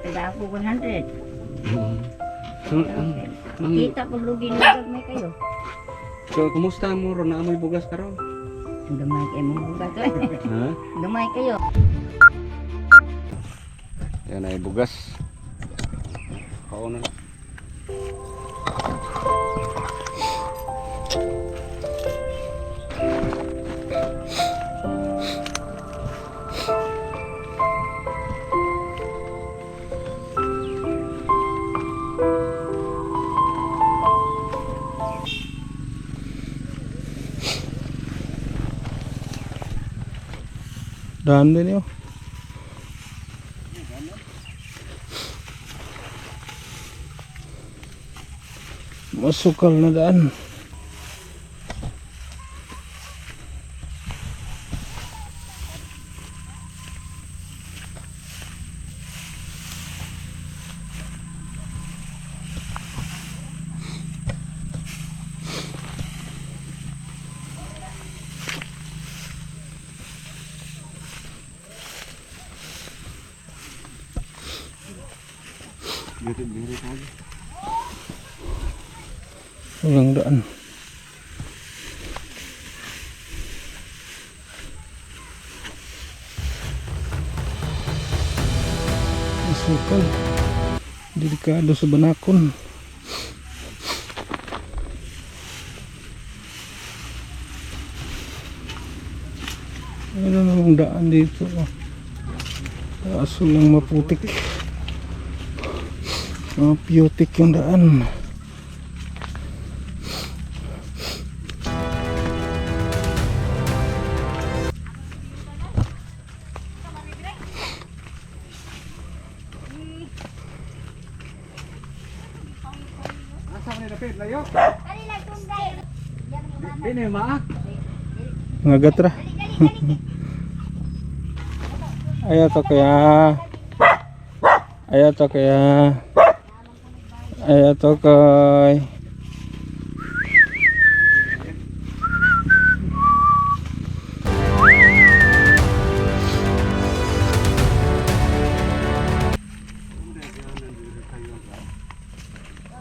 taga ako 100. Mm. So, ang, ang, Kita pag lugi na may kayo. so, kumusta mo ron? Naamoy bugas ka ron? Gamay kayo mong bugat. eh. Ha? Gamay kayo. Yan ay bugas. Kauna Daan din yun. Masukal na daan. Diri-diri tayo. Walang daan. Masukal. Delikado sa banakon. Ano namang daan dito? Aso lang maputik. Mga putik yung daan. Mga gatra. Ayaw to kaya. Ayaw to kaya. Ayaw to kay.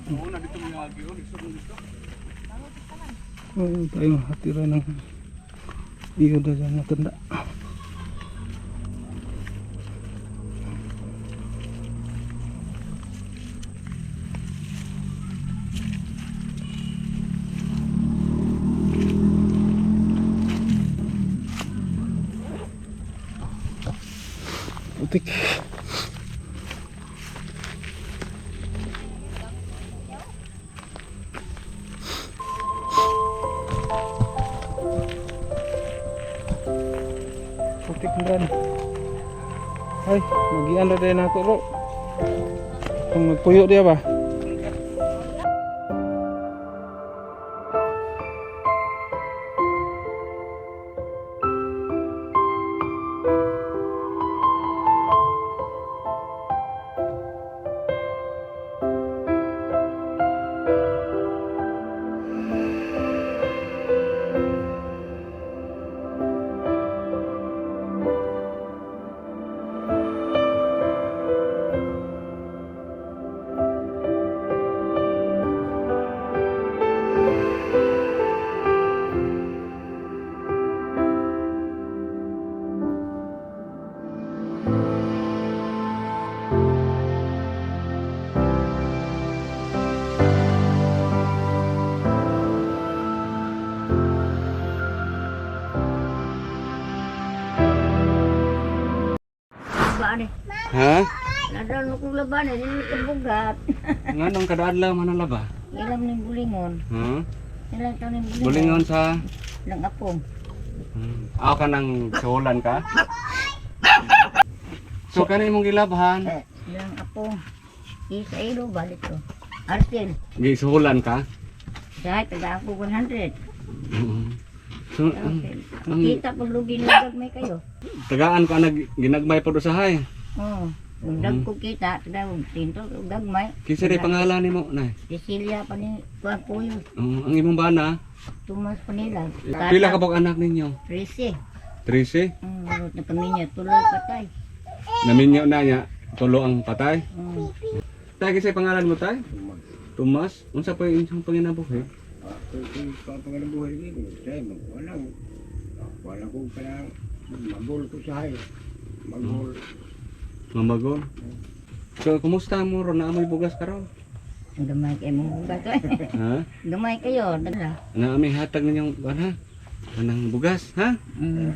Una dito may agi oh, dito dito. Oh, tayo hatira ng iyo na dyan Putik. Putik dan. Ay, magian na din nato ro. Kung magpuyo dia ba? Laban eh. Ha? Nadal kong laban eh. Hindi ka bugat. Nganong kadaadlaw man ang laba? Ilam ng bulingon. Ha? Ilang taon ng bulingon. Bulingon sa Ilang apong. Hmm. Ako ka nang sulan ka? So kanay mong gilabhan, Eh, ilang apong. Isa ilo balik ko. Artil. gisulan ka? Dahil taga ako 100. So ang, Artil. ang Kita pag lugi na may kayo. tagaan ka nag ginagmay pa do sahay. Oo. Yung dag ko kita, taga tinto, gagmay. Kinsa ray pangalan nimo nay? Cecilia pa ni Kuan. Oh, ang imong bana, Tumas pa nila. pila ka bang anak ninyo? Risi. 13. Hmm, marot na kami niya. Tuloy patay. Naminyo na niya. Tulo ang patay. Mm. Tay, kasi pangalan mo tay? Tomas. Unsa pa yung inyong panginabuhi? Kung papangalan buhay ko, saya mo, walang, wala ko pala, magol ko sa hay. Magol. Mamagol. So, kumusta mo ron? Naamoy bugas ka ron? Dumay kayo mong bugas eh. Ha? Dumay kayo, dala. Naamay hatag ninyong, ano? Anang bugas, ha? Mm.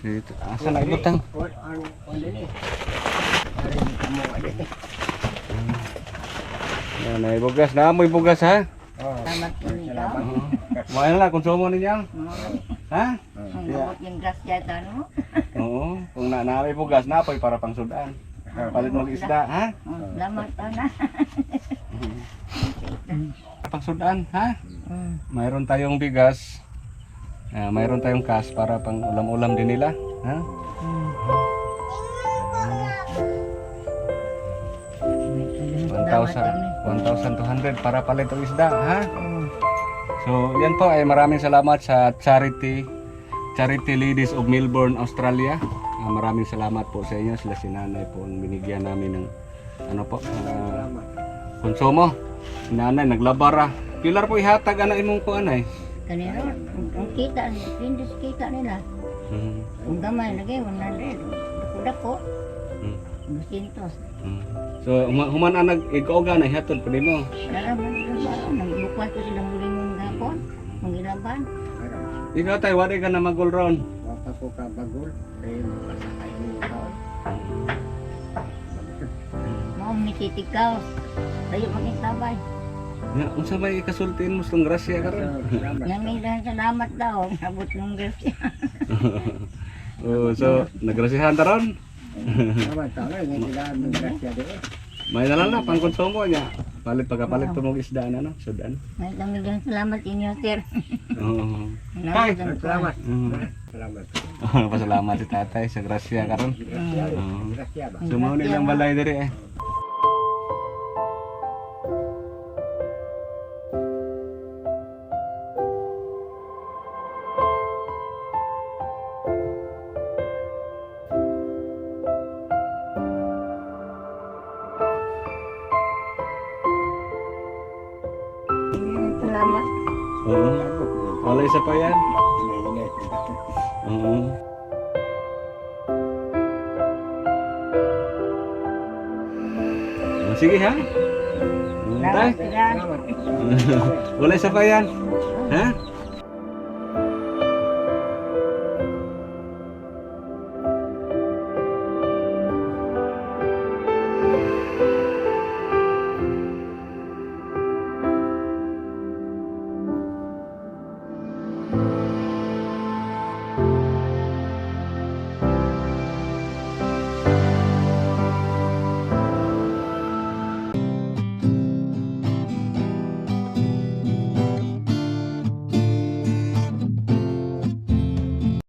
Sige, asa na ibutang? Ano, ano, ano ni? Ari ni kamo ade. Yan, ay bugas. Naamoy bugas, ha? Oh, Salamat po nila. Mahal na, konsumo ninyo. Ha? Ang gamot yung grasya ito, no? Oo. Kung na naamay bugas, napoy para pang sudan. Palit mo isda, ha? Oh, Salamat po na. Pang sudan, ha? Mm. Mayroon tayong bigas. Ah, mayroon tayong cash para pang ulam-ulam din nila, ha? Mm. 1,000 1,200 para palit ang isda, ha? So, yan po ay maraming salamat sa Charity Charity Ladies of Melbourne, Australia. Ah, maraming salamat po sa inyo. Sila si nanay po ang binigyan namin ng ano po, ah, konsumo. Si nanay naglabara. Pilar po ihatag ana imong ko anay. Kanino, ang ang kita, hindi sa kita nila. Mm. Ang gamay lagi, 100. Dako-dako. Mm. 200. Mm. So, huma- human ang nag-igoga na ihatod po mo. Nalaman? Nagbukwas ko silang gapon. Mangilaban. Ikaw tayo, wari ka na magul ron. Wapa ko ka bagol, kaya makasakay mo yung tao. Mao mititikaw. Tayo maging tabay. Ya, unsa may ikasultin mo sa grasya ka ron? Salamat. Nangilan salamat daw. Abot ng grasya. Oh, so nagrasihan ta ron. Salamat, tama, yung kailangan ng grasya doon. May nalang na pang konsumo niya. Palit pagkapalit pa mong isda na no, sudan. May nangilan salamat inyo, sir. Oo. Salamat. Salamat. Mm. Salamat. Pasalamat si tatay sa grasya karon. Grasya, Oo. grasya ba? Sumaw nilang balay diri eh. Wala isa pa yan. Oo. Oh, Sige ha. Salamat. Wala isa pa yan. Ha?